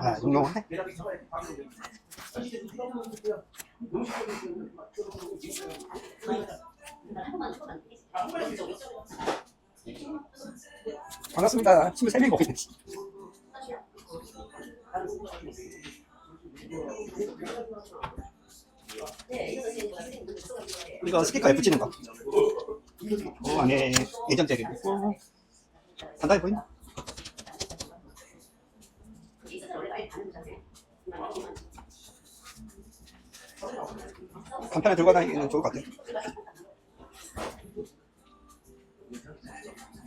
아, 운동하네? 반갑습니다. 23명 먹고 있네. 이거 스티커에 붙이는 거. 그 안에 예전제를 있고 간단해 보이나? 간편하게 들고 다니기는 좋을 것 같아요.